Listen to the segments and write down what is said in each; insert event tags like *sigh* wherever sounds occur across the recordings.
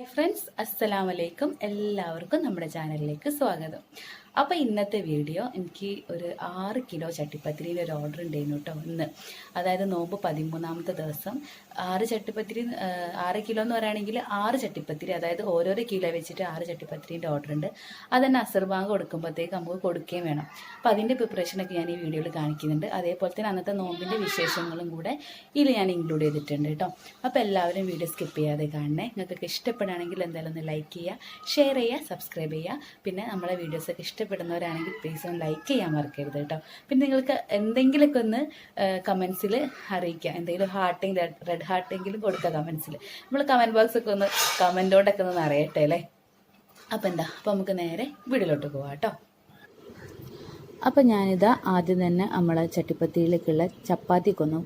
Friends അസ്സലാമലൈക്കും എല്ലാവർക്കും നമ്മുടെ ചാനലിലേക്ക് സ്വാഗതം. അപ്പോൾ ഇന്നത്തെ വീഡിയോ എനിക്ക് ഒരു ആറ് കിലോ ചട്ടിപ്പത്തിരിയുടെ ഒരു ഓർഡർ ഉണ്ടായിരുന്നു കേട്ടോ ഇന്ന്. അതായത് നോമ്പ് പതിമൂന്നാമത്തെ ദിവസം. ആറ് ചട്ടിപ്പത്തിരി ആറ് കിലോ എന്ന് പറയുകയാണെങ്കിൽ ആറ് ചട്ടിപ്പത്തിരി അതായത് ഓരോരോ കിലോ വെച്ചിട്ട് ആറ് ചട്ടിപ്പത്തിരിന്റെ ഓർഡർ ഉണ്ട്. അതന്നെ അസർബാങ്ക് കൊടുക്കുമ്പോഴത്തേക്ക് നമുക്ക് കൊടുക്കുകയും വേണം. അപ്പോൾ അതിന്റെ പ്രിപ്പറേഷനൊക്കെ ഞാൻ ഈ വീഡിയോയിൽ കാണിക്കുന്നുണ്ട്. അതേപോലെ തന്നെ അന്നത്തെ നോമ്പിന്റെ വിശേഷങ്ങളും കൂടെ ഇതിൽ ഞാൻ ഇൻക്ലൂഡ് ചെയ്തിട്ടുണ്ട് കേട്ടോ. അപ്പോൾ എല്ലാവരും വീഡിയോ സ്കിപ്പ് ചെയ്യാതെ കാണണേ. നിങ്ങൾക്കൊക്കെ ഇഷ്ടപ്പെടുകയാണെങ്കിൽ എന്തായാലും ഒന്ന് ലൈക്ക് ചെയ്യുക ഷെയർ ചെയ്യുക സബ്സ്ക്രൈബ് ചെയ്യുക. പിന്നെ നമ്മളെ വീഡിയോസൊക്കെ ഇഷ്ടപ്പെടുന്നവരാണെങ്കിൽ പ്ലീസ് ഒന്ന് ലൈക്ക് ചെയ്യാൻ മറക്കരുത് കേട്ടോ. പിന്നെ നിങ്ങൾക്ക് എന്തെങ്കിലുമൊക്കെ ഒന്ന് കമൻസിൽ അറിയിക്കുക. എന്തെങ്കിലും ഹാർട്ടിങ് റെഡ് ഹാർട്ടെങ്കിലും കൊടുക്കുക കമൻസിൽ നമ്മൾ കമന്റ് ബോക്സൊക്കെ ഒന്ന് കമന്റോടൊക്കെ ഒന്ന് അറിയട്ടെ അല്ലേ? അപ്പം എന്താ? അപ്പം നമുക്ക് നേരെ വീടിലോട്ട് പോവാം കേട്ടോ. അപ്പം ഞാനിതാ ആദ്യം തന്നെ നമ്മളെ ചട്ടിപ്പത്തിയിലേക്കുള്ള ചപ്പാത്തിക്കൊന്ന്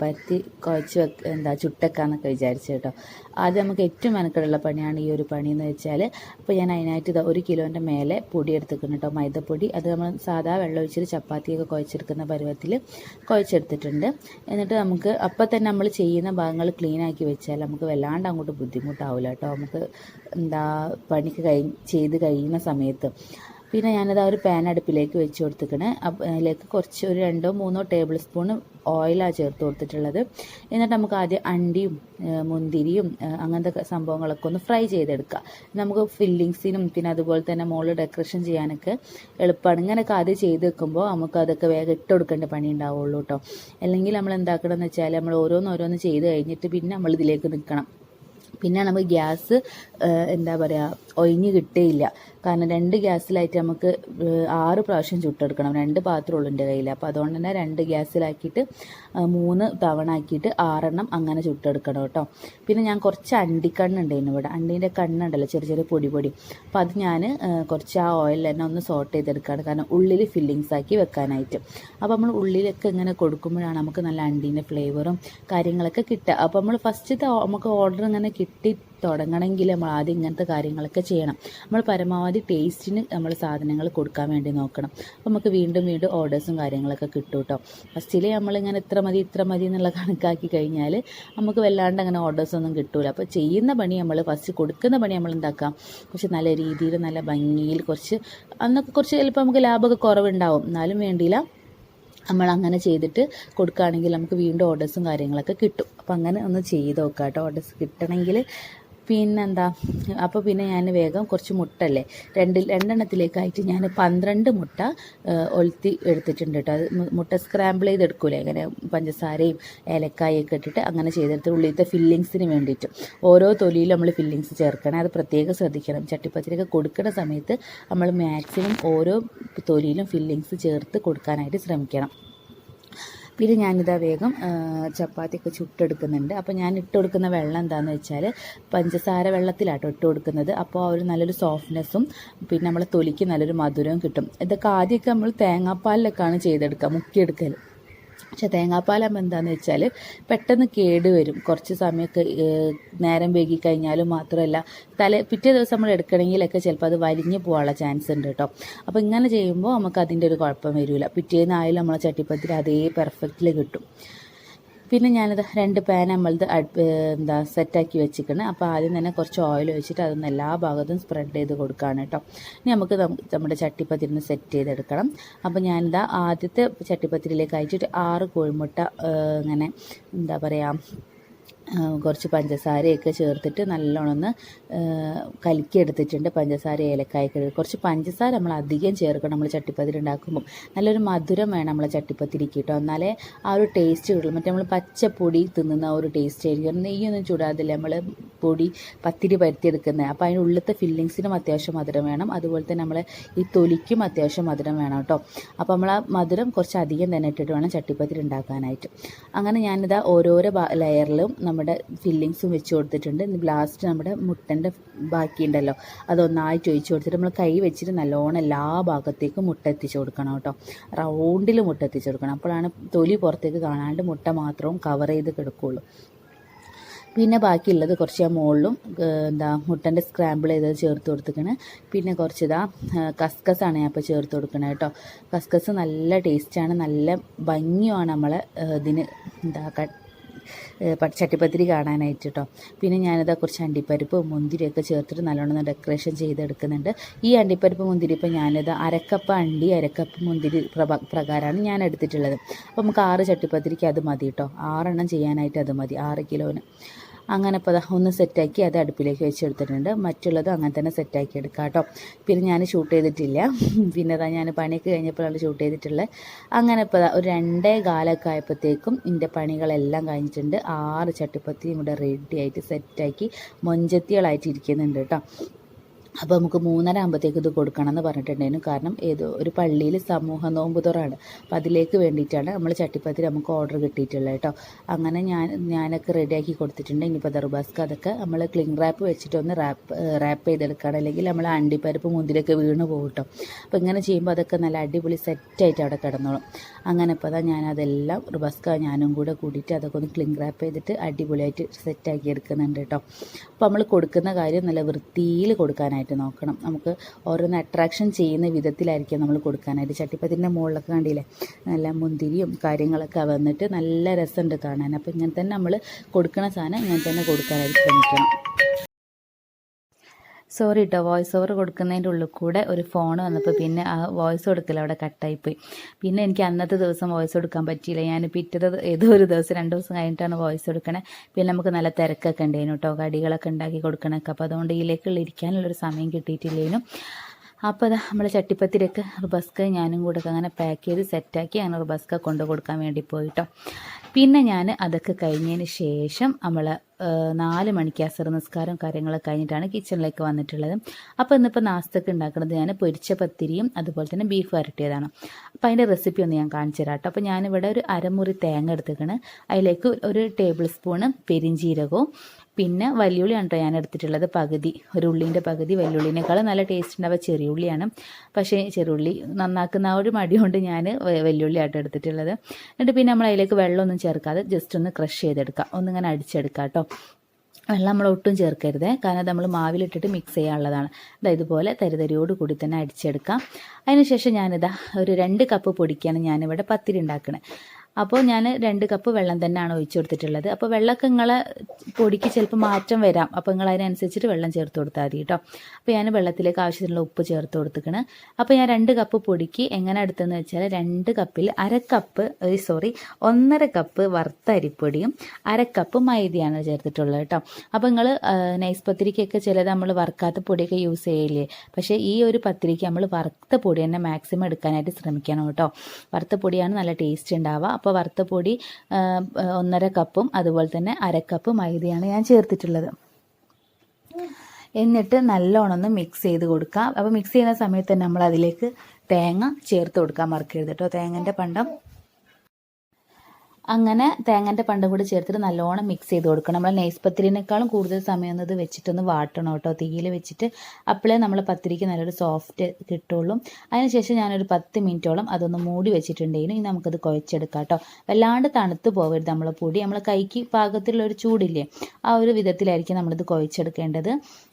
പരത്തി കുഴച്ച് വെക്ക എന്താ ചുട്ടക്കാന്നൊക്കെ വിചാരിച്ചു കേട്ടോ. ആദ്യം നമുക്ക് ഏറ്റവും മെനക്കെടുള്ള പണിയാണ് ഈ ഒരു പണി എന്ന് വെച്ചാൽ അപ്പോൾ ഞാൻ അതിനായിട്ട് ഇതാ ഒരു കിലോന്റെ മേലെ പൊടി എടുത്തിട്ടുണ്ട് കേട്ടോ മൈദപ്പൊടി. അത് നമ്മൾ സാധാ വെള്ളം ഒഴിച്ചിട്ട് ചപ്പാത്തിയൊക്കെ കുഴച്ചെടുക്കുന്ന പരുവത്തിൽ കുഴച്ചെടുത്തിട്ടുണ്ട്. എന്നിട്ട് നമുക്ക് അപ്പം തന്നെ നമ്മൾ ചെയ്യുന്ന ഭാഗങ്ങൾ ക്ലീൻ ആക്കി വെച്ചാൽ നമുക്ക് വല്ലാണ്ട് അങ്ങോട്ട് ബുദ്ധിമുട്ടാവില്ല കേട്ടോ. നമുക്ക് എന്താ പണിക്ക് കഴി ചെയ്ത് കഴിയുന്ന സമയത്ത്. പിന്നെ ഞാനത് ആ ഒരു പാൻ അടുപ്പിലേക്ക് വെച്ച് കൊടുത്തിക്കണേ അതിലേക്ക് കുറച്ച് ഒരു രണ്ടോ മൂന്നോ ടേബിൾ സ്പൂൺ ഓയിലാണ് ചേർത്ത് കൊടുത്തിട്ടുള്ളത്. എന്നിട്ട് നമുക്ക് ആദ്യം അണ്ടിയും മുന്തിരിയും അങ്ങനത്തെ സംഭവങ്ങളൊക്കെ ഒന്ന് ഫ്രൈ ചെയ്തെടുക്കാം. നമുക്ക് ഫില്ലിങ്സിനും പിന്നെ അതുപോലെ തന്നെ മുകളിൽ ഡെക്കറേഷൻ ചെയ്യാനൊക്കെ എളുപ്പമാണ് ഇങ്ങനെയൊക്കെ ആദ്യം ചെയ്ത് വെക്കുമ്പോൾ നമുക്ക് അതൊക്കെ വേഗം ഇട്ട് കൊടുക്കേണ്ട പണി ഉണ്ടാവുള്ളൂ കേട്ടോ അല്ലെങ്കിൽ നമ്മൾ എന്താക്കണം എന്ന് വെച്ചാൽ നമ്മൾ ഓരോന്ന് ഓരോന്ന് ചെയ്ത് കഴിഞ്ഞിട്ട് പിന്നെ നമ്മൾ ഇതിലേക്ക് നിൽക്കണം പിന്നെ നമുക്ക് ഗ്യാസ് എന്താ പറയുക ഒഴിഞ്ഞ് കിട്ടേയില്ല. കാരണം രണ്ട് ഗ്യാസിലായിട്ട് നമുക്ക് ആറ് പ്രാവശ്യം ചുട്ടെടുക്കണം. രണ്ട് പാത്രമുള്ളൂ എന്റെ കയ്യിൽ അപ്പോൾ അതുകൊണ്ട് തന്നെ രണ്ട് ഗ്യാസിലാക്കിയിട്ട് മൂന്ന് തവണ ആക്കിയിട്ട് ആറെണ്ണം അങ്ങനെ ചുട്ടെടുക്കണം കേട്ടോ. പിന്നെ ഞാൻ കുറച്ച് അണ്ടിക്കണ്ണുണ്ടായിരുന്നു ഇവിടെ. അണ്ടീന്റെ കണ്ണുണ്ടല്ലോ ചെറിയ ചെറിയ പൊടി പൊടി. അപ്പോൾ അത് ഞാൻ കുറച്ച് ആ ഓയിൽ തന്നെ ഒന്ന് സോട്ട് ചെയ്തെടുക്കുകയാണ് കാരണം ഉള്ളിൽ ഫില്ലിങ്സ് ആക്കി വെക്കാനായിട്ട്. അപ്പോൾ നമ്മൾ ഉള്ളിലൊക്കെ ഇങ്ങനെ കൊടുക്കുമ്പോഴാണ് നമുക്ക് നല്ല അണ്ടീന്റെ ഫ്ലേവറും കാര്യങ്ങളൊക്കെ കിട്ടുക. അപ്പോൾ നമ്മൾ ഫസ്റ്റ് നമുക്ക് ഓർഡർ ഇങ്ങനെ കിട്ടി തുടങ്ങണമെങ്കിൽ നമ്മൾ ആദ്യം ഇങ്ങനത്തെ കാര്യങ്ങളൊക്കെ ചെയ്യണം. നമ്മൾ പരമാവധി ടേസ്റ്റിന് നമ്മൾ സാധനങ്ങൾ കൊടുക്കാൻ വേണ്ടി നോക്കണം. അപ്പോൾ നമുക്ക് വീണ്ടും വീണ്ടും ഓർഡേഴ്സും കാര്യങ്ങളൊക്കെ കിട്ടും കേട്ടോ ഫസ്റ്റിൽ നമ്മളിങ്ങനെ ഇത്ര മതി ഇത്ര മതി എന്നുള്ള കണക്കാക്കി കഴിഞ്ഞാൽ നമുക്ക് വല്ലാണ്ട് അങ്ങനെ ഓർഡേഴ്സ് ഒന്നും കിട്ടൂല. അപ്പോൾ ചെയ്യുന്ന പണി നമ്മൾ ഫസ്റ്റ് കൊടുക്കുന്ന പണി നമ്മൾ എന്താക്കാം? കുറച്ച് നല്ല രീതിയിൽ നല്ല ഭംഗിയിൽ കുറച്ച് അന്നൊക്കെ കുറച്ച് ചിലപ്പോൾ നമുക്ക് ലാഭമൊക്കെ കുറവുണ്ടാവും. എന്നാലും വേണ്ടിയില്ല. നമ്മൾ അങ്ങനെ ചെയ്തിട്ട് കൊടുക്കുകയാണെങ്കിൽ നമുക്ക് വീണ്ടും ഓർഡേഴ്സും കാര്യങ്ങളൊക്കെ കിട്ടും. അപ്പം അങ്ങനെ ഒന്ന് ചെയ്ത് നോക്കാം കേട്ടോ ഓർഡേഴ്സ് കിട്ടണമെങ്കിൽ പിന്നെന്താ? അപ്പോൾ പിന്നെ ഞാൻ വേഗം കുറച്ച് മുട്ടല്ലേ? രണ്ട് രണ്ടെണ്ണത്തിലേക്കായിട്ട് ഞാൻ പന്ത്രണ്ട് മുട്ട ഒലത്തി എടുത്തിട്ടുണ്ട് കേട്ടോ അത് മുട്ട സ്ക്രാമ്പിൾ ചെയ്തെടുക്കൂലേ? അങ്ങനെ പഞ്ചസാരയും ഏലക്കായൊക്കെ ഇട്ടിട്ട് അങ്ങനെ ചെയ്തെടുത്ത് ഉള്ളിലത്തെ ഫില്ലിങ്സിന് വേണ്ടിയിട്ട്. ഓരോ തൊലിയിലും നമ്മൾ ഫില്ലിങ്സ് ചേർക്കണം. അത് പ്രത്യേകം ശ്രദ്ധിക്കണം. ചട്ടിപ്പത്തിരിയൊക്കെ കൊടുക്കുന്ന സമയത്ത് നമ്മൾ മാക്സിമം ഓരോ തൊലിയിലും ഫില്ലിങ്സ് ചേർത്ത് കൊടുക്കാനായിട്ട് ശ്രമിക്കണം. പിന്നെ ഞാനിതാ വേഗം ചപ്പാത്തി ചപ്പാത്തിയൊക്കെ ചുട്ടെടുക്കുന്നുണ്ട്. അപ്പോൾ ഞാൻ ഇട്ട് കൊടുക്കുന്ന വെള്ളം എന്താണെന്ന് വെച്ചാൽ പഞ്ചസാര വെള്ളത്തിലാട്ടോ ഇട്ട് കൊടുക്കുന്നത്. അപ്പോൾ ഒരു നല്ലൊരു സോഫ്റ്റ്നെസ്സും പിന്നെ നമ്മളെ തൊലിക്ക് നല്ലൊരു മധുരവും കിട്ടും. ഇതൊക്കെ ആദ്യമൊക്കെ നമ്മൾ തേങ്ങാപ്പാലിലൊക്കെയാണ് ചെയ്തെടുക്കുക മുക്കിയെടുക്കൽ പക്ഷെ തേങ്ങാപ്പാലാകുമ്പോൾ എന്താണെന്ന് വെച്ചാൽ പെട്ടെന്ന് കേട് വരും. കുറച്ച് സമയമൊക്കെ നേരം വൈകി കഴിഞ്ഞാലും മാത്രമല്ല തല പിറ്റേ ദിവസം നമ്മൾ എടുക്കണമെങ്കിലൊക്കെ ചിലപ്പോൾ അത് വലിഞ്ഞു പോകാനുള്ള ചാൻസ് ഉണ്ട് കേട്ടോ. അപ്പോൾ ഇങ്ങനെ ചെയ്യുമ്പോൾ നമുക്ക് അതിന്റെ ഒരു കുഴപ്പം വരില്ല പിറ്റേന്നായാലും നമ്മളെ ചട്ടിപ്പത്തിൽ അതേ പെർഫെക്റ്റിൽ കിട്ടും. പിന്നെ ഞാനത് രണ്ട് പാൻ നമ്മളത് എന്താ സെറ്റാക്കി വെച്ചിരിക്കണം. അപ്പോൾ ആദ്യം തന്നെ കുറച്ച് ഓയിൽ ഒഴിച്ചിട്ട് അതൊന്ന് എല്ലാ ഭാഗത്തും സ്പ്രെഡ് ചെയ്ത് കൊടുക്കുകയാണ് കേട്ടോ ഇനി നമുക്ക് നമ്മുടെ ചട്ടിപ്പത്തിരിന്ന് സെറ്റ് ചെയ്തെടുക്കണം. അപ്പോൾ ഞാനിതാ ആദ്യത്തെ ചട്ടിപ്പത്തിരിയിലേക്ക് അയച്ചിട്ട് ആറ് കോഴിമുട്ട ഇങ്ങനെ എന്താ പറയുക കുറച്ച് പഞ്ചസാരയൊക്കെ ചേർത്തിട്ട് നല്ലോണം ഒന്ന് കലക്കിയെടുത്തിട്ടുണ്ട്. പഞ്ചസാര ഏലക്കായൊക്കെ. കുറച്ച് പഞ്ചസാര നമ്മൾ അധികം ചേർക്കണം. നമ്മൾ ചട്ടിപ്പത്തിരി ഉണ്ടാക്കുമ്പോൾ നല്ലൊരു മധുരം വേണം നമ്മളെ ചട്ടിപ്പത്തിരിക്ക് കേട്ടോ എന്നാലേ ആ ഒരു ടേസ്റ്റ് കിട്ടുള്ളൂ. മറ്റേ നമ്മൾ പച്ചപ്പൊടി തിന്നുന്ന ആ ഒരു ടേസ്റ്റ് ആയിരിക്കും. നെയ്യൊന്നും ചൂടാതില്ല. നമ്മൾ പൊടി പത്തിരി പരത്തിയെടുക്കുന്നത് അപ്പോൾ അതിന്റെ ഉള്ളിലത്തെ ഫില്ലിങ്സിനും അത്യാവശ്യം മധുരം വേണം. അതുപോലെ തന്നെ നമ്മൾ ഈ തൊലിക്കും അത്യാവശ്യം മധുരം വേണം കേട്ടോ അപ്പോൾ നമ്മൾ ആ മധുരം കുറച്ച് അധികം തന്നെ ഇട്ടിട്ട് വേണം ചട്ടിപ്പത്തിരി ഉണ്ടാക്കാനായിട്ട്. അങ്ങനെ ഞാനിതാ ഓരോരോ ലെയറിലും നമ്മുടെ ഫില്ലിങ്സും വെച്ച് കൊടുത്തിട്ടുണ്ട്. ലാസ്റ്റ് നമ്മുടെ മുട്ടന്റെ ബാക്കിയുണ്ടല്ലോ. അതൊന്നായിട്ട് ഒഴിച്ച് കൊടുത്തിട്ട് നമ്മൾ കൈ വെച്ചിട്ട് നല്ലോണം എല്ലാ ഭാഗത്തേക്കും മുട്ട എത്തിച്ച് കൊടുക്കണം കേട്ടോ. റൗണ്ടിൽ മുട്ട എത്തിച്ച് കൊടുക്കണം. അപ്പോഴാണ് തൊലി പുറത്തേക്ക് കാണാണ്ട് മുട്ട മാത്രവും കവർ ചെയ്ത് കിടക്കുകയുള്ളൂ പിന്നെ ബാക്കിയുള്ളത് കുറച്ച് ആ മുകളിലും എന്താ മുട്ടന്റെ സ്ക്രാമ്പിൾ ചെയ്തത് ചേർത്ത് കൊടുത്തിക്കണേ പിന്നെ കുറച്ച് ഇതാ കസ്കസാണ് ഞാൻ അപ്പോൾ ചേർത്ത് കൊടുക്കണത് കേട്ടോ. കസ്കസ് നല്ല ടേസ്റ്റാണ് നല്ല ഭംഗിയുമാണ് നമ്മളെ ഇതിന് എന്താ ചട്ടിപ്പത്തിരി കാണാനായിട്ട് കേട്ടോ പിന്നെ ഞാനിതാ കുറച്ച് അണ്ടിപ്പരിപ്പ് മുന്തിരിയൊക്കെ ചേർത്തിട്ട് നല്ലോണം ഡെക്കറേഷൻ ചെയ്തെടുക്കുന്നുണ്ട്. ഈ അണ്ടിപ്പരിപ്പ് മുന്തിരി ഇപ്പോൾ ഞാനിത് അരക്കപ്പ് അണ്ടി അരക്കപ്പ് മുന്തിരി പ്രകാരമാണ് ഞാൻ എടുത്തിട്ടുള്ളത്. അപ്പോൾ നമുക്ക് ആറ് ചട്ടിപ്പത്തിരിക്ക് അത് മതി കേട്ടോ ആറെണ്ണം ചെയ്യാനായിട്ട് അത് മതി. ആറ് കിലോന്. അങ്ങനെ ഇപ്പോൾ ഒന്ന് സെറ്റാക്കി അത് അടുപ്പിലേക്ക് വെച്ചെടുത്തിട്ടുണ്ട്. മറ്റുള്ളത് അങ്ങനെ തന്നെ സെറ്റാക്കി എടുക്കാം കേട്ടോ. പിന്നെ ഞാൻ ഷൂട്ട് ചെയ്തിട്ടില്ല. പിന്നെ അതാ ഞാൻ പണിയൊക്കെ കഴിഞ്ഞപ്പോഴാണ് ഷൂട്ട് ചെയ്തിട്ടുള്ളത്. അങ്ങനെ ഇപ്പോൾ ഒരു രണ്ടേ കാലൊക്കെ ആയപ്പോഴത്തേക്കും എന്റെ പണികളെല്ലാം കഴിഞ്ഞിട്ടുണ്ട്. ആറ് ചട്ടിപ്പത്തിയും ഇവിടെ റെഡി ആയിട്ട് സെറ്റാക്കി മൊഞ്ചത്തികളായിട്ട് ഇരിക്കുന്നുണ്ട് കേട്ടോ. അപ്പോൾ നമുക്ക് മൂന്നര ആകുമ്പോഴത്തേക്ക് ഇത് കൊടുക്കണം എന്ന് പറഞ്ഞിട്ടുണ്ടായിരുന്നു. കാരണം ഏതോ ഒരു പള്ളിയിൽ സമൂഹ നോമ്പ് തുറാണ് അപ്പം അതിലേക്ക് വേണ്ടിയിട്ടാണ് നമ്മൾ ചട്ടിപ്പത്തിൽ നമുക്ക് ഓർഡർ കിട്ടിയിട്ടുള്ളത് കേട്ടോ. അങ്ങനെ ഞാൻ ഞാനൊക്കെ റെഡിയാക്കി കൊടുത്തിട്ടുണ്ട്. ഇനിയിപ്പോൾ ദർബാസ്ക്ക് അതൊക്കെ നമ്മൾ ക്ലിങ് റാപ്പ് വെച്ചിട്ടൊന്ന് റാപ്പ് റാപ്പ് ചെയ്തെടുക്കണം. അല്ലെങ്കിൽ നമ്മൾ അണ്ടിപ്പരിപ്പ് മുന്തിരിയൊക്കെ വീണ് പോകും കേട്ടോ. അപ്പോൾ ഇങ്ങനെ ചെയ്യുമ്പോൾ അതൊക്കെ നല്ല അടിപൊളി സെറ്റായിട്ട് അവിടെ കിടന്നോളും. അങ്ങനെ ഇപ്പോൾ അതാ ഞാനതെല്ലാം റുബസ്ക ഞാനും കൂടെ കൂടിയിട്ട് അതൊക്കെ ഒന്ന് ക്ലിങ് റാപ്പ് ചെയ്തിട്ട് അടിപൊളിയായിട്ട് സെറ്റാക്കി എടുക്കുന്നുണ്ട് കേട്ടോ. അപ്പോൾ നമ്മൾ കൊടുക്കുന്ന കാര്യം നല്ല വൃത്തിയിൽ കൊടുക്കാനായിട്ട് നോക്കണം. നമുക്ക് ഓരോന്ന് അട്രാക്ഷൻ ചെയ്യുന്ന വിധത്തിലായിരിക്കും നമ്മൾ കൊടുക്കാനായിട്ട്. ചട്ടിപ്പത്തിന്റെ മുകളിലൊക്കെ കണ്ടില്ലേ? നല്ല മുന്തിരിയും കാര്യങ്ങളൊക്കെ വന്നിട്ട് നല്ല രസമുണ്ട് കാണാൻ. അപ്പോൾ ഇങ്ങനെ തന്നെ നമ്മൾ കൊടുക്കുന്ന സാധനം ഇങ്ങനെ തന്നെ കൊടുക്കാനായിട്ട് ശ്രമിക്കണം. സോറി കേട്ടോ വോയിസ് ഓവർ കൊടുക്കുന്നതിന്റെ ഉള്ളിൽ കൂടെ ഒരു ഫോൺ വന്നപ്പോൾ പിന്നെ ആ വോയിസ് കൊടുക്കൽ അവിടെ കട്ടായിപ്പോയി പിന്നെ എനിക്ക് അന്നത്തെ ദിവസം വോയിസ് കൊടുക്കാൻ പറ്റിയില്ല. ഞാൻ പിറ്റത് ഏതോ ഒരു ദിവസം രണ്ട് ദിവസം കഴിഞ്ഞിട്ടാണ് വോയിസ് കൊടുക്കണേ. പിന്നെ നമുക്ക് നല്ല തിരക്കൊക്കെ ഉണ്ടായിരുന്നു കേട്ടോ കടികളൊക്കെ ഉണ്ടാക്കി കൊടുക്കണമൊക്കെ അപ്പോൾ അതുകൊണ്ട് ഇതിലേക്കുള്ള ഇരിക്കാനുള്ളൊരു സമയം കിട്ടിയിട്ടില്ലേനും. അപ്പോൾ അതാ നമ്മൾ ചട്ടിപ്പത്തിരൊക്കെ ബസ്ക്ക് ഞാനും കൂടെ അങ്ങനെ പാക്ക് ചെയ്ത് സെറ്റാക്കി അങ്ങനെ റുബസ്ക കൊണ്ടു കൊടുക്കാൻ വേണ്ടി പോയിട്ടോ പിന്നെ ഞാൻ അതൊക്കെ കഴിഞ്ഞതിന് ശേഷം നമ്മൾ നാല് മണിക്ക് അസർ നിസ്കാരം കാര്യങ്ങളൊക്കെ കഴിഞ്ഞിട്ടാണ് കിച്ചണിലേക്ക് വന്നിട്ടുള്ളത്. അപ്പോൾ ഇന്നിപ്പോൾ നാസ്തക്ക് ഉണ്ടാക്കുന്നത് ഞാൻ പൊരിച്ച പത്തിരിയും അതുപോലെ തന്നെ ബീഫ് വരട്ടിയതാണ്. അപ്പോൾ അതിന്റെ റെസിപ്പി ഒന്ന് ഞാൻ കാണിച്ചു തരാം കേട്ടോ. അപ്പോൾ ഞാനിവിടെ ഒരു അരമുറി തേങ്ങ എടുത്തേക്കണ് അതിലേക്ക് ഒരു ടേബിൾ സ്പൂണ് പെരിഞ്ചീരകവും പിന്നെ വലിയുള്ളിയാണ് കേട്ടോ ഞാൻ എടുത്തിട്ടുള്ളത്. പകുതി ഒരു ഉള്ളീന്റെ പകുതി വലിയുള്ളിനേക്കാളും നല്ല ടേസ്റ്റ് ഉണ്ടാവുക ചെറിയ ഉള്ളിയാണ്. പക്ഷേ ചെറുള്ളി നന്നാക്കുന്ന ആ ഒരു മടി കൊണ്ട് ഞാൻ വലിയുള്ളി ആയിട്ട് എടുത്തിട്ടുള്ളത്. എന്നിട്ട് പിന്നെ നമ്മൾ അതിലേക്ക് വെള്ളമൊന്നും ചേർക്കാതെ ജസ്റ്റ് ഒന്ന് ക്രഷ് ചെയ്തെടുക്കുക ഒന്നിങ്ങനെ അടിച്ചെടുക്കാം കേട്ടോ. വെള്ളം നമ്മൾ ഒട്ടും ചേർക്കരുത്. കാരണം നമ്മൾ മാവിലിട്ടിട്ട് മിക്സ് ചെയ്യാനുള്ളതാണ്. അതായത് ഇതുപോലെ തരിതരിയോട് കൂടി തന്നെ അടിച്ചെടുക്കാം. അതിനുശേഷം ഞാനിതാ ഒരു രണ്ട് കപ്പ് പൊടിക്കാണ് ഞാനിവിടെ പത്തിരി ഉണ്ടാക്കണത് അപ്പോൾ ഞാൻ രണ്ട് കപ്പ് വെള്ളം തന്നെയാണ് ഒഴിച്ചു കൊടുത്തിട്ടുള്ളത്. അപ്പോൾ വെള്ളമൊക്കെ നിങ്ങളെ പൊടിക്ക് ചിലപ്പോൾ മാറ്റം വരാം. അപ്പോൾ നിങ്ങൾ അതിനനുസരിച്ചിട്ട് വെള്ളം ചേർത്ത് കൊടുത്താൽ മതി കേട്ടോ അപ്പോൾ ഞാൻ വെള്ളത്തിലേക്ക് ആവശ്യത്തിനുള്ള ഉപ്പ് ചേർത്ത് കൊടുത്തിക്കണ്. അപ്പോൾ ഞാൻ രണ്ട് കപ്പ് പൊടിക്ക് എങ്ങനെ എടുത്തതെന്ന് വെച്ചാൽ രണ്ട് കപ്പിൽ അര കപ്പ് സോറി ഒന്നര കപ്പ് വറുത്ത അരിപ്പൊടിയും അര കപ്പ് മൈദയാണ് ചേർത്തിട്ടുള്ളത് കേട്ടോ അപ്പോൾ നിങ്ങൾ നൈസ് പത്തിരിക്കൊക്കെ ചിലത് നമ്മൾ വറുക്കാത്ത പൊടിയൊക്കെ യൂസ് ചെയ്യില്ലേ? പക്ഷേ ഈ ഒരു പത്തിരിക്ക് നമ്മൾ വറുത്ത പൊടി തന്നെ മാക്സിമം എടുക്കാനായിട്ട് ശ്രമിക്കണം കേട്ടോ വറുത്ത പൊടിയാണ് നല്ല ടേസ്റ്റ് ഉണ്ടാവുക. അപ്പോൾ വറുത്ത പൊടി ഒന്നര കപ്പും അതുപോലെ തന്നെ അര കപ്പ് മൈദയാണ് ഞാൻ ചേർത്തിട്ടുള്ളത്. എന്നിട്ട് നല്ലോണം ഒന്ന് മിക്സ് ചെയ്ത് കൊടുക്കാം. അപ്പോൾ മിക്സ് ചെയ്യുന്ന സമയത്ത് തന്നെ നമ്മൾ അതിലേക്ക് തേങ്ങ ചേർത്ത് കൊടുക്കാൻ മറക്കരുത് കേട്ടോ. തേങ്ങന്റെ പണ്ടം അങ്ങനെ തേങ്ങന്റെ പണ്ട് കൂടി ചേർത്തിട്ട് നല്ലോണം മിക്സ് ചെയ്ത് കൊടുക്കണം. നമ്മൾ നൈസ് പത്തിരിനേക്കാളും കൂടുതൽ സമയം ഇത് വെച്ചിട്ടൊന്ന് വാട്ടണം കേട്ടോ. തീയിൽ വെച്ചിട്ട് അപ്പോഴേ നമ്മൾ പത്തിരിക്ക് നല്ലൊരു സോഫ്റ്റ് കിട്ടുള്ളൂ. അതിനുശേഷം ഞാനൊരു പത്ത് മിനിറ്റോളം അതൊന്ന് മൂടി വെച്ചിട്ടുണ്ടെങ്കിലും ഇനി നമുക്കത് കുഴച്ചെടുക്കാം കേട്ടോ. വല്ലാണ്ട് തണുത്ത് പോകരുത് നമ്മളെ പൊടി. നമ്മളെ കൈക്ക് പാകത്തിലുള്ള ഒരു ചൂടില്ലേ ആ ഒരു വിധത്തിലായിരിക്കും നമ്മളിത് കുഴച്ചെടുക്കേണ്ടത്.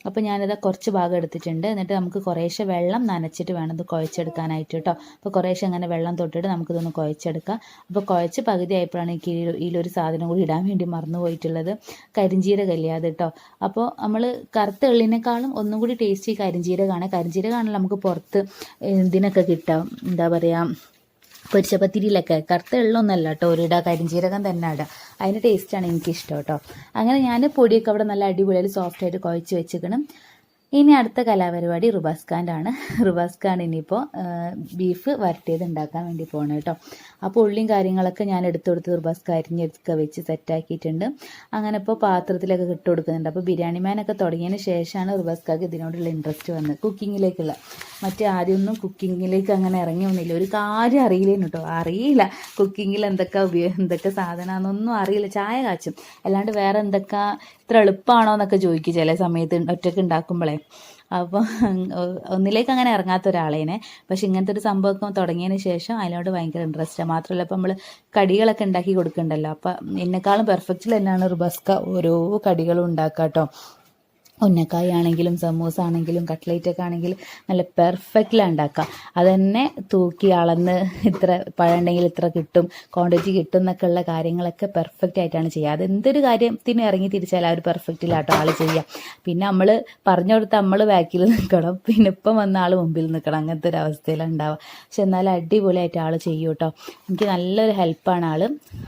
അപ്പോൾ ഞാനിത് കുറച്ച് ഭാഗം എടുത്തിട്ടുണ്ട്. എന്നിട്ട് നമുക്ക് കുറേശ്ശെ വെള്ളം നനച്ചിട്ട് വേണം ഇത് കുഴച്ചെടുക്കാനായിട്ട് കേട്ടോ. അപ്പോൾ കുറേശ്ശെ അങ്ങനെ വെള്ളം തൊട്ടിട്ട് നമുക്കിതൊന്ന് കുഴച്ചെടുക്കാം. അപ്പോൾ കുഴച്ച് പകുതി എനിക്ക് ഈ സാധനം കൂടി ഇടാൻ വേണ്ടി മറന്നു പോയിട്ടുള്ളത്. കരിഞ്ചീരകല്ലേ അത് കേട്ടോ അപ്പോൾ നമ്മൾ കറുത്ത എള്ളിനേക്കാളും ഒന്നും കൂടി ടേസ്റ്റി കരിഞ്ചീരകമാണ് കരിഞ്ചീരകമാണല്ലോ നമുക്ക് പുറത്ത് ഇതിനൊക്കെ കിട്ടാം? എന്താ പറയുക പൊരിച്ചപ്പത്തിരിയിലൊക്കെ. കറുത്ത എള്ളൊന്നല്ല കേട്ടോ ഒരിട കരിഞ്ചീരകം തന്നെ ഇടുക അതിന്റെ ടേസ്റ്റാണ് എനിക്കിഷ്ടം കേട്ടോ അങ്ങനെ ഞാൻ പൊടിയൊക്കെ അവിടെ നല്ല അടിപൊളിയായി സോഫ്റ്റായിട്ട് കുഴച്ച് വെച്ചിക്കണം ഇനി അടുത്ത കലാപരിപാടി റുബാസ്കാന്റെ *laughs* റുബാസ്കാൻ ഇനിയിപ്പോൾ ബീഫ് വരട്ടിയത് ഉണ്ടാക്കാൻ വേണ്ടി പോകണം കേട്ടോ അപ്പോൾ ഉള്ളിയും കാര്യങ്ങളൊക്കെ ഞാൻ എടുത്തു കൊടുത്ത് ദുർബാസ് കരിഞ്ഞെടുക്കുക വെച്ച് സെറ്റാക്കിയിട്ടുണ്ട് അങ്ങനെ ഇപ്പോൾ പാത്രത്തിലൊക്കെ ഇട്ട് കൊടുക്കുന്നുണ്ട്. അപ്പോൾ ബിരിയാണി മാനൊക്കെ തുടങ്ങിയതിന് ശേഷമാണ് റുബാസ്കാക്ക് ഇതിനോടുള്ള ഇൻട്രസ്റ്റ് വന്നത്. കുക്കിങ്ങിലേക്കുള്ള മറ്റേ ആദ്യമൊന്നും കുക്കിങ്ങിലേക്ക് അങ്ങനെ ഇറങ്ങി വന്നില്ല. ഒരു കാര്യം അറിയില്ലേനു കേട്ടോ അറിയില്ല കുക്കിങ്ങിൽ എന്തൊക്കെ ഉപയോഗം എന്തൊക്കെ സാധനമാണെന്നൊന്നും അറിയില്ല. ചായ കാച്ചും. അല്ലാണ്ട് വേറെ എന്തൊക്കെ ഇത്ര എളുപ്പമാണോ എന്നൊക്കെ ചോദിക്കും ചില സമയത്ത് ഒറ്റയ്ക്ക് ഉണ്ടാക്കുമ്പോഴേ അപ്പോൾ ഒന്നിലേക്ക് അങ്ങനെ ഇറങ്ങാത്ത ഒരാളേനെ. പക്ഷെ ഇങ്ങനത്തെ ഒരു സംഭവമൊക്കെ തുടങ്ങിയതിന് ശേഷം അതിനോട് ഭയങ്കര ഇൻട്രസ്റ്റ് മാത്രമല്ല ഇപ്പം നമ്മൾ കടികളൊക്കെ ഉണ്ടാക്കി കൊടുക്കണ്ടല്ലോ. അപ്പം എന്നെക്കാളും പെർഫെക്റ്റിൽ തന്നെയാണ് റുബസ്ക ഓരോ കടികളും ഉണ്ടാക്കുക കേട്ടോ ഉന്നക്കായ ആണെങ്കിലും സമൂസ ആണെങ്കിലും കട്ട്ലേറ്റ് ഒക്കെ ആണെങ്കിലും നല്ല പെർഫെക്റ്റിലാണ് ഉണ്ടാക്കുക. അതന്നെ തൂക്കി അളന്ന് ഇത്ര പഴം ഉണ്ടെങ്കിൽ ഇത്ര കിട്ടും ക്വാണ്ടിറ്റി കിട്ടും എന്നൊക്കെ ഉള്ള കാര്യങ്ങളൊക്കെ പെർഫെക്റ്റ് ആയിട്ടാണ് ചെയ്യുക. അത് എന്തൊരു കാര്യത്തിന് ഇറങ്ങി തിരിച്ചാൽ ആ ഒരു പെർഫെക്റ്റിലാട്ടോ ആൾ ചെയ്യുക. പിന്നെ നമ്മൾ പറഞ്ഞു കൊടുത്ത് നമ്മൾ ബാക്കിൽ നിൽക്കണം പിന്നെ ഇപ്പം വന്ന ആൾ മുമ്പിൽ നിൽക്കണം അങ്ങനത്തെ ഒരു അവസ്ഥയിലാണ് ഉണ്ടാവുക. പക്ഷെ എന്നാലും അടിപൊളിയായിട്ട് ആൾ ചെയ്യും കേട്ടോ എനിക്ക് നല്ലൊരു ഹെൽപ്പാണ് ആൾ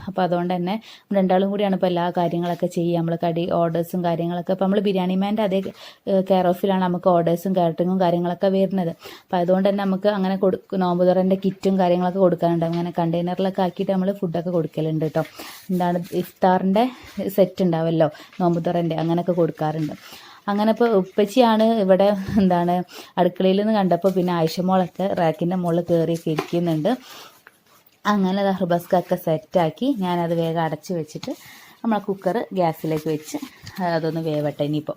അപ്പോൾ അതുകൊണ്ട് തന്നെ രണ്ടാളും കൂടിയാണ് ഇപ്പോൾ എല്ലാ കാര്യങ്ങളൊക്കെ ചെയ്യുക. നമ്മൾ കടി ഓർഡേഴ്സും കാര്യങ്ങളൊക്കെ ഇപ്പോൾ നമ്മൾ ബിരിയാണി മാന്റെ അതേ കെയർ ഓഫിലാണ് നമുക്ക് ഓർഡേഴ്സും കാറ്ററിങ്ങും കാര്യങ്ങളൊക്കെ വരുന്നത്. അപ്പോൾ അതുകൊണ്ട് തന്നെ നമുക്ക് അങ്ങനെ കൊടുക്കും നോമ്പുതുറന്റെ കിറ്റും കാര്യങ്ങളൊക്കെ കൊടുക്കാറുണ്ട്. അങ്ങനെ കണ്ടെയ്നറിലൊക്കെ ആക്കിയിട്ട് നമ്മൾ ഫുഡൊക്കെ കൊടുക്കലുണ്ട് കേട്ടോ എന്താണ് ഇഫ്താറിന്റെ സെറ്റ് ഉണ്ടാവുമല്ലോ നോമ്പുതുറന്റെ അങ്ങനെയൊക്കെ കൊടുക്കാറുണ്ട്. അങ്ങനെ ഇപ്പോൾ ഉപ്പച്ചിയാണ് ഇവിടെ എന്താണ് അടുക്കളയിൽ നിന്ന് കണ്ടപ്പോൾ പിന്നെ ആയിഷമോളൊക്കെ റാക്കിന്റെ മുകളിൽ കയറിയൊക്കെ ഇരിക്കുന്നുണ്ട്. അങ്ങനെ ഹൃബസ്കൊക്കെ സെറ്റാക്കി ഞാനത് വേഗം അടച്ചു വെച്ചിട്ട് നമ്മൾ കുക്കർ ഗ്യാസിലേക്ക് വെച്ച് അതൊന്ന് വേവട്ടെ ഇനിയിപ്പോൾ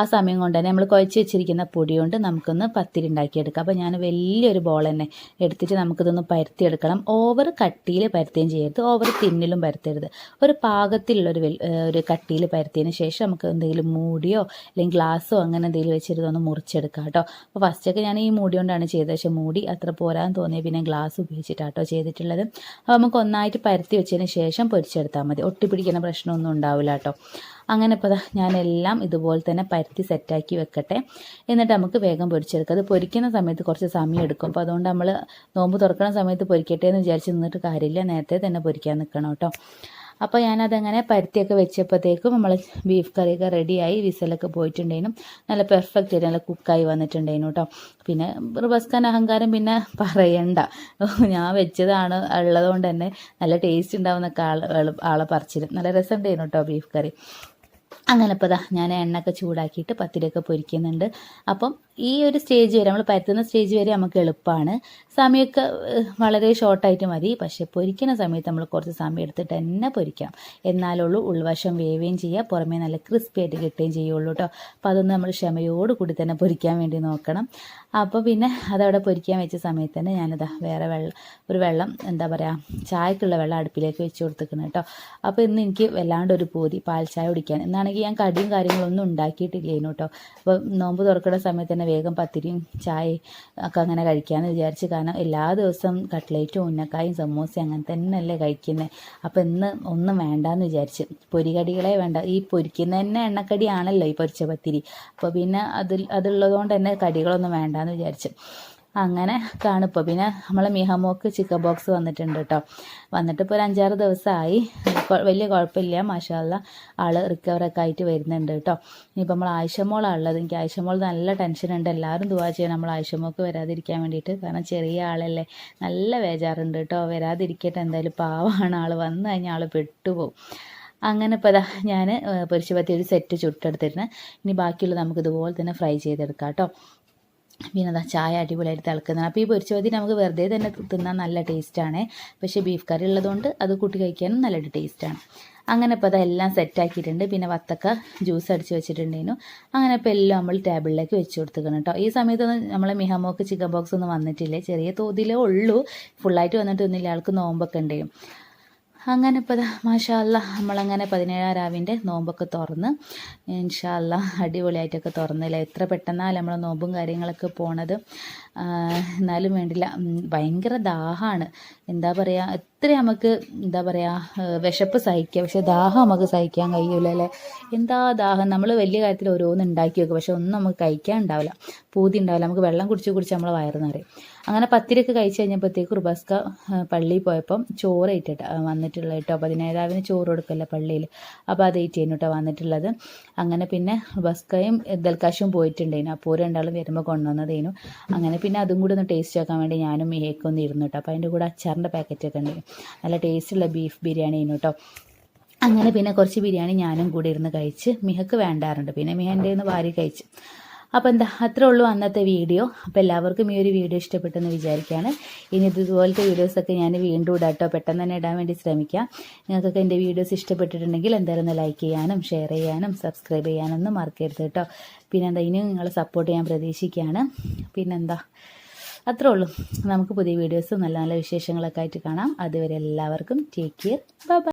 ആ സമയം കൊണ്ട് തന്നെ നമ്മൾ കുഴച്ച് വെച്ചിരിക്കുന്ന പൊടി കൊണ്ട് നമുക്കൊന്ന് പത്തിരി ഉണ്ടാക്കിയെടുക്കാം അപ്പോൾ ഞാൻ വലിയൊരു ബോൾ തന്നെ എടുത്തിട്ട് നമുക്കിതൊന്ന് പരത്തിയെടുക്കണം. ഓവർ കട്ടിയിൽ പരത്തുകയും ചെയ്യരുത്. ഓവർ തിന്നിലും പരത്തരുത്. ഒരു പാകത്തിലുള്ളൊരു ഒരു കട്ടിയിൽ പരത്തിയതിന് ശേഷം നമുക്ക് എന്തെങ്കിലും മൂടിയോ അല്ലെങ്കിൽ ഗ്ലാസ്സോ അങ്ങനെ എന്തെങ്കിലും വെച്ചിട്ട് ഒന്ന് മുറിച്ചെടുക്കാം കേട്ടോ. അപ്പോൾ ഫസ്റ്റൊക്കെ ഞാൻ ഈ മൂടി കൊണ്ടാണ് ചെയ്തത്. പക്ഷേ മൂടി അത്ര പോരാൻ തോന്നിയ പിന്നെ ഗ്ലാസ് ഉപയോഗിച്ചിട്ടാട്ടോ ചെയ്തിട്ടുള്ളത്. അപ്പോൾ നമുക്ക് ഒന്നായിട്ട് പരത്തി വെച്ചതിന് ശേഷം പൊരിച്ചെടുത്താൽ മതി. ഒട്ടിപ്പിടിക്കുന്ന പ്രശ്നമൊന്നും ഉണ്ടാവില്ല കേട്ടോ. അങ്ങനെ ഇപ്പോൾ ഞാനെല്ലാം ഇതുപോലെ തന്നെ പരത്തി സെറ്റാക്കി വെക്കട്ടെ. എന്നിട്ട് നമുക്ക് വേഗം പൊരിച്ചെടുക്കാം. അത് പൊരിക്കുന്ന സമയത്ത് കുറച്ച് സമയം എടുക്കും. അപ്പോൾ അതുകൊണ്ട് നമ്മൾ നോമ്പ് തുറക്കുന്ന സമയത്ത് പൊരിക്കട്ടെ എന്ന് വിചാരിച്ച് നിന്നിട്ട് കാര്യമില്ല. നേരത്തെ തന്നെ പൊരിക്കാൻ നിൽക്കണം കേട്ടോ. അപ്പോൾ ഞാനതങ്ങനെ പരുത്തിയൊക്കെ വെച്ചപ്പോഴത്തേക്കും നമ്മൾ ബീഫ് കറിയൊക്കെ റെഡിയായി വിസലൊക്കെ പോയിട്ടുണ്ടേനും. നല്ല പെർഫെക്റ്റ് ആയിട്ട് നല്ല കുക്കായി വന്നിട്ടുണ്ടേനു കേട്ടോ പിന്നെ റിബസ്കാൻ അഹങ്കാരം പിന്നെ പറയണ്ട. ഞാൻ വെച്ചതാണ് ഉള്ളതുകൊണ്ട് തന്നെ നല്ല ടേസ്റ്റ് ഉണ്ടാവുന്നൊക്കെ ആൾ ആളെ പറിച്ചിരും നല്ല രസമുണ്ടായിരുന്നു കേട്ടോ ബീഫ് കറി. അങ്ങനെ ഇപ്പോൾ ഞാൻ എണ്ണ ഒക്കെ ചൂടാക്കിയിട്ട് പത്തിരിയൊക്കെ പൊരിക്കുന്നുണ്ട്. അപ്പം ഈ ഒരു സ്റ്റേജ് വരെ നമ്മൾ പരത്തുന്ന സ്റ്റേജ് വരെ നമുക്ക് എളുപ്പമാണ് സമയമൊക്കെ വളരെ ഷോർട്ടായിട്ട് മതി. പക്ഷെ പൊരിക്കുന്ന സമയത്ത് നമ്മൾ കുറച്ച് സമയം എടുത്തിട്ട് തന്നെ പൊരിക്കാം. എന്നാലുള്ളൂ ഉൾവശം വേവുകയും ചെയ്യുക പുറമേ നല്ല ക്രിസ്പി ആയിട്ട് കിട്ടുകയും ചെയ്യുള്ളൂ കേട്ടോ അപ്പോൾ അതൊന്ന് നമ്മൾ ക്ഷമയോട് കൂടി തന്നെ പൊരിക്കാൻ വേണ്ടി നോക്കണം. അപ്പോൾ പിന്നെ അതവിടെ പൊരിക്കാൻ വെച്ച സമയത്ത് തന്നെ ഞാനിതാ വേറെ വെള്ളം ഒരു വെള്ളം എന്താ പറയുക ചായക്കുള്ള വെള്ളം അടുപ്പിലേക്ക് വെച്ച് കൊടുത്തിരിക്കണം കേട്ടോ അപ്പോൾ ഇന്ന് എനിക്ക് വല്ലാണ്ട് ഒരു പൂതി പാൽ ചായ കുടിക്കാൻ. എന്നാണെങ്കിൽ ഞാൻ കടിയും കാര്യങ്ങളൊന്നും ഉണ്ടാക്കിയിട്ടില്ലേനു കേട്ടോ അപ്പോൾ നോമ്പ് തുറക്കുന്ന സമയത്ത് തന്നെ വേഗം പത്തിരിയും ചായയും ഒക്കെ അങ്ങനെ കഴിക്കാമെന്ന് വിചാരിച്ച് കാരണം എല്ലാ ദിവസവും കട്ട്ലേറ്റും ഉന്നക്കായും സമൂസയും അങ്ങനെ തന്നെയല്ലേ കഴിക്കുന്നത് അപ്പോൾ ഇന്ന് ഒന്നും വേണ്ടാന്ന് വിചാരിച്ച്. പൊരികടികളെ വേണ്ട. ഈ പൊരിക്കുന്ന തന്നെ എണ്ണക്കടിയാണല്ലോ ഈ പൊരിച്ച പത്തിരി. അപ്പോൾ പിന്നെ അതിൽ അതുള്ളതുകൊണ്ട് തന്നെ കടികളൊന്നും വേണ്ടാന്ന് വിചാരിച്ച്. അങ്ങനെ കാണിപ്പോൾ പിന്നെ നമ്മളെ മിഹമോക്ക് ചിക്കൻ ബോക്സ് വന്നിട്ടുണ്ട് കേട്ടോ വന്നിട്ട് ഇപ്പോൾ ഒരു അഞ്ചാറ് ദിവസമായി. വലിയ കുഴപ്പമില്ല മാഷാല്ല ആൾ റിക്കവറൊക്കെ ആയിട്ട് വരുന്നുണ്ട് കേട്ടോ ഇനിയിപ്പോൾ നമ്മൾ ആയിഷമോളാണ് ഉള്ളത് എനിക്ക് ആയിഷമോൾ നല്ല ടെൻഷൻ ഉണ്ട്. എല്ലാവരും ദുവാ ചെയ്യണം. നമ്മൾ ആയിഷമോക്ക് വരാതിരിക്കാൻ വേണ്ടിയിട്ട്. കാരണം ചെറിയ ആളല്ലേ. നല്ല വേജാറുണ്ട് കേട്ടോ വരാതിരിക്കട്ടെ എന്തായാലും പാവമാണ് ആൾ വന്നു കഴിഞ്ഞാൽ ആൾ പെട്ടുപോകും അങ്ങനെ ഇപ്പോൾ അതാ ഞാൻ പൊരിച്ച് പറ്റി ഒരു സെറ്റ് ചുട്ടെടുത്തിരുന്നു. ഇനി ബാക്കിയുള്ളത് നമുക്ക് ഇതുപോലെ തന്നെ ഫ്രൈ ചെയ്തെടുക്കാം കേട്ടോ പിന്നെ അതാ ചായ അടിപൊളിയായിട്ട് തിളക്കുന്നതാണ്. അപ്പോൾ ഈ പൊരിച്ച മതി നമുക്ക് വെറുതെ തന്നെ തിന്നാൻ നല്ല ടേസ്റ്റാണ്. പക്ഷേ ബീഫ് കറി ഉള്ളതുകൊണ്ട് അത് കൂട്ടി കഴിക്കാനും നല്ലൊരു ടേസ്റ്റാണ്. അങ്ങനെ ഇപ്പോൾ അതെല്ലാം സെറ്റാക്കിയിട്ടുണ്ട് പിന്നെ വത്തക്ക ജ്യൂസ് അടിച്ച് വെച്ചിട്ടുണ്ടേനു അങ്ങനെ ഇപ്പോൾ എല്ലാം നമ്മൾ ടേബിളിലേക്ക് വെച്ച് കൊടുത്തിരിക്കണം കേട്ടോ. ഈ സമയത്തൊന്നും നമ്മളെ മിഹമോക്ക് ചിക്കൻ ബോക്സ് ഒന്നും വന്നിട്ടില്ലേ? ചെറിയ തോതിലേ ഉള്ളൂ. ഫുള്ളായിട്ട് വന്നിട്ടൊന്നുമില്ല. ആൾക്ക് നോമ്പൊക്കെ ഉണ്ടായും അങ്ങനെ ഇപ്പോൾ മാഷാല്ല നമ്മളങ്ങനെ പതിനേഴാം രാവിന്റെ നോമ്പൊക്കെ തുറന്ന് ഇൻഷാല്ല അടിപൊളിയായിട്ടൊക്കെ തുറന്നില്ല? എത്ര പെട്ടെന്നാണ് നമ്മൾ നോമ്പും കാര്യങ്ങളൊക്കെ പോണത്. എന്നാലും വേണ്ടില്ല. ഭയങ്കര ദാഹമാണ് എന്താ പറയുക എത്ര നമുക്ക് എന്താ പറയുക വിശപ്പ് സഹിക്കുക പക്ഷെ ദാഹം നമുക്ക് സഹിക്കാൻ കഴിയൂല അല്ലേ? എന്താ ദാഹം? നമ്മൾ വലിയ കാര്യത്തിൽ ഓരോന്ന് ഉണ്ടാക്കി വെക്കും. പക്ഷെ ഒന്നും നമുക്ക് കഴിക്കാൻ ഉണ്ടാവില്ല. പൂതി ഉണ്ടാവില്ല. നമുക്ക് വെള്ളം കുടിച്ച് കുടിച്ച് നമ്മൾ വയറ് നിറയും. അങ്ങനെ പത്തിരിയൊക്കെ കഴിച്ച് കഴിഞ്ഞപ്പോഴത്തേക്ക് റുബസ്ക പള്ളിയിൽ പോയപ്പം ചോറ് ഏറ്റിട്ട് വന്നിട്ടുള്ളത് കേട്ടോ. പതിനേഴാവിന് ചോറ് കൊടുക്കല്ല പള്ളിയിൽ. അപ്പോൾ അത് ഏറ്റിരുന്നു കേട്ടോ വന്നിട്ടുള്ളത്. അങ്ങനെ പിന്നെ റുബസ്കയും ദൽക്കാശും പോയിട്ടുണ്ടായിരുന്നു. അപ്പോൾ രണ്ടാളും വരുമ്പോൾ കൊണ്ടുവന്നതേനു. അങ്ങനെ പിന്നെ അതും കൂടി ഒന്ന് ടേസ്റ്റ് ആക്കാൻ വേണ്ടി ഞാനും മിഹയ്ക്കൊന്ന് ഇരുന്നു കേട്ടോ അപ്പോൾ അതിന്റെ കൂടെ അച്ചാറിന്റെ പാക്കറ്റൊക്കെ ഉണ്ട്. നല്ല ടേസ്റ്റുള്ള ബീഫ് ബിരിയാണി ആയിരുന്നു കേട്ടോ അങ്ങനെ പിന്നെ കുറച്ച് ബിരിയാണി ഞാനും കൂടി ഇരുന്ന് കഴിച്ച് മിഹക്ക് വേണ്ടാറുണ്ട്. പിന്നെ മിഹന്റെ നിന്ന് വാരി കഴിച്ച്. അപ്പോൾ എന്താ അത്രേ ഉള്ളൂ അന്നത്തെ വീഡിയോ. അപ്പോൾ എല്ലാവർക്കും ഈ ഒരു വീഡിയോ ഇഷ്ടപ്പെട്ടെന്ന് വിചാരിക്കുകയാണ്. ഇനി ഇതുപോലത്തെ വീഡിയോസൊക്കെ ഞാൻ വീണ്ടും ഇടാം കേട്ടോ പെട്ടെന്ന് തന്നെ ഇടാൻ വേണ്ടി ശ്രമിക്കാം. നിങ്ങൾക്കൊക്കെ എന്റെ വീഡിയോസ് ഇഷ്ടപ്പെട്ടിട്ടുണ്ടെങ്കിൽ എന്തായാലും ലൈക്ക് ചെയ്യാനും ഷെയർ ചെയ്യാനും സബ്സ്ക്രൈബ് ചെയ്യാനൊന്നും മറക്കരുത് കേട്ടോ പിന്നെന്താ ഇനിയും നിങ്ങളെ സപ്പോർട്ട് ചെയ്യാൻ പ്രതീക്ഷിക്കുകയാണ്. പിന്നെന്താ അത്രേ ഉള്ളൂ. നമുക്ക് പുതിയ വീഡിയോസ് നല്ല നല്ല വിശേഷങ്ങളൊക്കെ ആയിട്ട് കാണാം. അതുവരെ എല്ലാവർക്കും ടേക്ക് കെയർ ബൈ